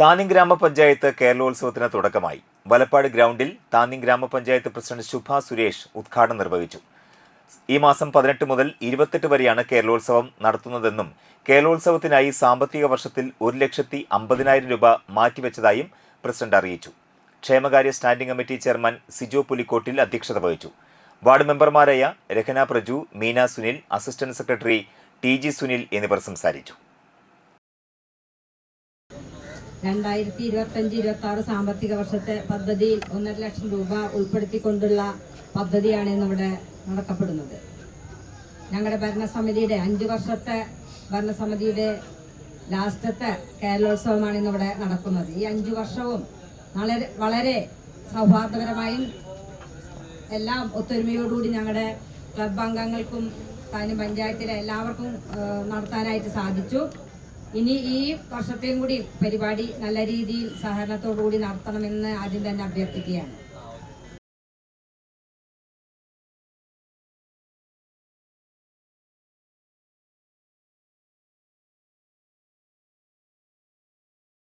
താന്യം ഗ്രാമപഞ്ചായത്ത് കേരളോത്സവത്തിന് തുടക്കമായി. വലപ്പാട് ഗ്രൗണ്ടിൽ താന്യം ഗ്രാമപഞ്ചായത്ത് പ്രസിഡന്റ് ശുഭ സുരേഷ് ഉദ്ഘാടനം നിർവഹിച്ചു. ഈ മാസം പതിനെട്ട് മുതൽ ഇരുപത്തെട്ട് വരെയാണ് കേരളോത്സവം നടത്തുന്നതെന്നും കേരളോത്സവത്തിനായി സാമ്പത്തിക വർഷത്തിൽ ഒരു ലക്ഷത്തി അമ്പതിനായിരം രൂപ മാറ്റിവെച്ചതായും പ്രസിഡന്റ് അറിയിച്ചു. ക്ഷേമകാര്യ standing committee chairman Sijo Pulikkottil അധ്യക്ഷത വഹിച്ചു. വാർഡ് മെമ്പർമാരായ Rahana Praju Meena Sunil assistant secretary T G Sunil എന്നിവർ സംസാരിച്ചു. രണ്ടായിരത്തി ഇരുപത്തഞ്ച് ഇരുപത്തി ആറ് സാമ്പത്തിക വർഷത്തെ പദ്ധതിയിൽ ഒന്നര ലക്ഷം രൂപ ഉൾപ്പെടുത്തിക്കൊണ്ടുള്ള പദ്ധതിയാണ് ഇന്നിവിടെ നടത്തപ്പെടുന്നത്. ഞങ്ങളുടെ ഭരണസമിതിയുടെ അഞ്ച് വർഷത്തെ ഭരണസമിതിയുടെ ലാസ്റ്റത്തെ കേരളോത്സവമാണ് ഇന്നിവിടെ നടക്കുന്നത്. ഈ അഞ്ചു വർഷവും വളരെ വളരെ സൗഹാർദ്ദപരമായും എല്ലാം ഒത്തൊരുമയോടുകൂടി ഞങ്ങളുടെ ക്ലബ് അംഗങ്ങൾക്കും താനും പഞ്ചായത്തിലെ എല്ലാവർക്കും നടത്താനായിട്ട് സാധിച്ചു. ഇനി ഈ വർഷത്തെയും കൂടി പരിപാടി നല്ല രീതിയിൽ സഹകരണത്തോടു കൂടി നടത്തണമെന്ന് ആദ്യം തന്നെ അഭ്യർത്ഥിക്കുകയാണ്.